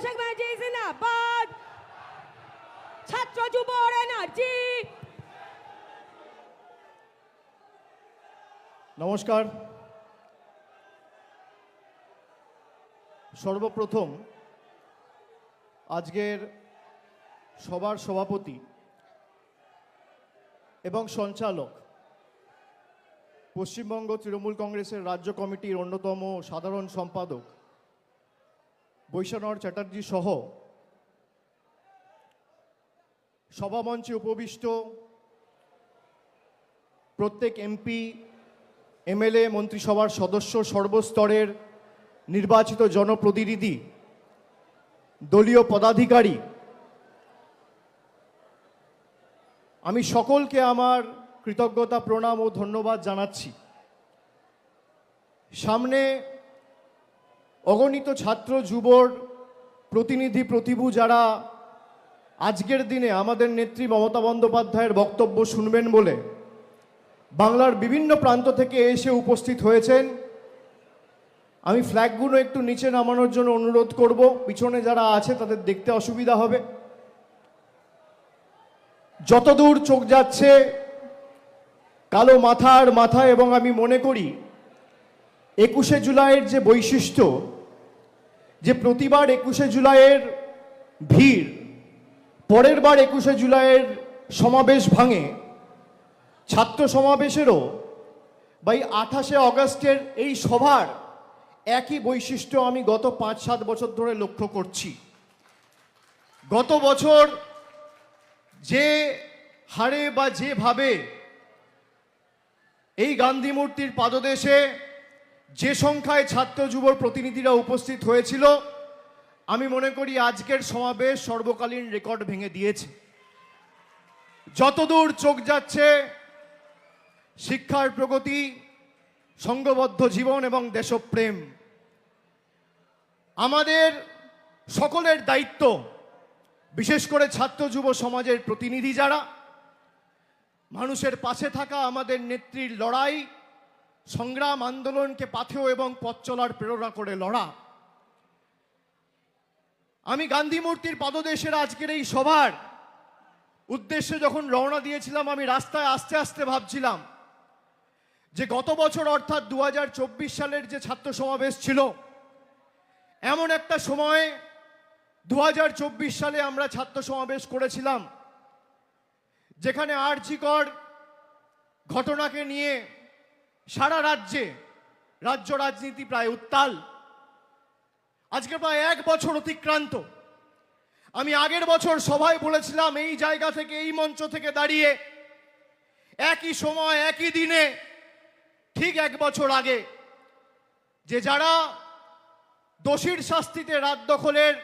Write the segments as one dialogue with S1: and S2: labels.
S1: অভিষেক ব্যানার্জি জিন্দাবাদ। ছাত্র যুব এনার্জি।
S2: নমস্কার। সর্বপ্রথম আজকের সবার সভাপতি এবং সঞ্চালক পশ্চিমবঙ্গ তৃণমূল কংগ্রেসের রাজ্য কমিটির অন্যতম সাধারণ সম্পাদক বৈশানর চ্যাটার্জি সহ সভামঞ্চে উপবিষ্ট প্রত্যেক এমপি, এমএলএ, মন্ত্রিসভার সদস্য, সর্বস্তরের নির্বাচিত জনপ্রতিনিধি, দলীয় পদাধিকারী। আমি সকলকে আমার কৃতজ্ঞতা, প্রণাম ও ধন্যবাদ জানাচ্ছি। সামনে অগণিত ছাত্র, যুবর, প্রতিনিধি, প্রতিভু যারা আজকের দিনে আমাদের নেত্রী মমতা বন্দ্যোপাধ্যায়ের বক্তব্য শুনবেন বলে বাংলার বিভিন্ন প্রান্ত থেকে এসে উপস্থিত হয়েছেন। আমি ফ্ল্যাগগুলো একটু নিচে নামানোর জন্য অনুরোধ করব। পিছনে যারা আছে তাদের দেখতে অসুবিধা হবে। যতদূর চোখ যাচ্ছে, কালো মাথার মাথা এবং আমি মনে করি একুশে জুলাইয়ের যে বৈশিষ্ট্য, যে প্রতিবার একুশে জুলাইয়ের ভিড়, পরের বার একুশে জুলাইয়ের সমাবেশ ভাঙে, ছাত্র সমাবেশেরও বা এই আঠাশে অগস্টের এই সভার একই বৈশিষ্ট্য আমি গত পাঁচ, সাত বছর ধরে লক্ষ্য করছি। গত বছর যে হারে বা যেভাবে এই গান্ধী মূর্তির পাদদেশে যে সংখ্যায় ছাত্র যুবর প্রতিনিধিরা উপস্থিত হয়েছিল, আমি মনে করি আজকের সমাবেশ সর্বকালীন রেকর্ড ভেঙে দিয়েছে। যতদূর চোখ যাচ্ছে, শিক্ষার প্রগতি সঙ্গবদ্ধ জীবন এবং দেশপ্রেম, আমাদের সকলের দায়িত্ব, বিশেষ করে ছাত্র যুব সমাজের প্রতিনিধি যারা, মানুষের পাশে থাকা আমাদের নেত্রীর লড়াই সংগ্রাম আন্দোলনকে পাথেয় এবং পথ চলার প্রেরণা করে লড়া। আমি গান্ধী মূর্তির পাদদেশের আজকের এই সভার উদ্দেশ্যে যখন রওনা দিয়েছিলাম, আমি রাস্তায় আস্তে আস্তে ভাবছিলাম যে গত বছর অর্থাৎ দু হাজার চব্বিশ সালের যে ছাত্র সমাবেশ ছিল, এমন একটা সময়ে দু হাজার চব্বিশ সালে আমরা ছাত্র সমাবেশ করেছিলাম, যেখানে আর্জিকর ঘটনাকে নিয়ে সারা রাজ্যে, রাজ্য রাজনীতি প্রায় উত্তাল। আজকে প্রায় এক বছর অতিক্রান্ত। আমি আগের বছর সভায় বলেছিলাম, এই জায়গা থেকে, এই মঞ্চ থেকে দাঁড়িয়ে একই সময়, একই দিনে, ঠিক এক বছর আগে, যে যারা দোষীর শাস্তিতে রাত দখলের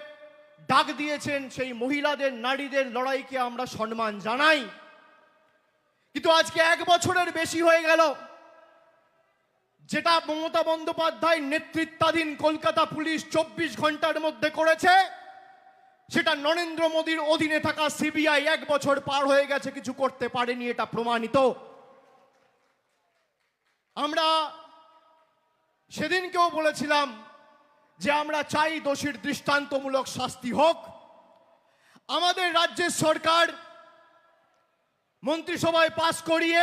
S2: ডাক দিয়েছেন, সেই মহিলাদের, নারীদের লড়াইকে আমরা সম্মান জানাই। কিন্তু আজকে এক বছরের বেশি হয়ে গেল। যেটা মমতা বন্দ্যোপাধ্যায় নেতৃত্বাধীন কলকাতা পুলিশ চব্বিশ ঘণ্টার মধ্যে করেছে, সেটা নরেন্দ্র মোদীর অধীনে থাকা সিবিআই এক বছর পার হয়ে গেছে, কিছু করতে পারেনি, এটা প্রমাণিত। আমরা সেদিনকেও বলেছিলাম যে আমরা চাই দোষীর দৃষ্টান্তমূলক শাস্তি হোক। আমাদের রাজ্যের সরকার মন্ত্রিসভায় পাশ করিয়ে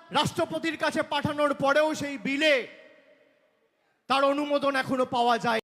S2: রাষ্ট্রপতির কাছে পাঠানোর পরেও সেই বিলে তার অনুমোদন এখনও পাওয়া যায়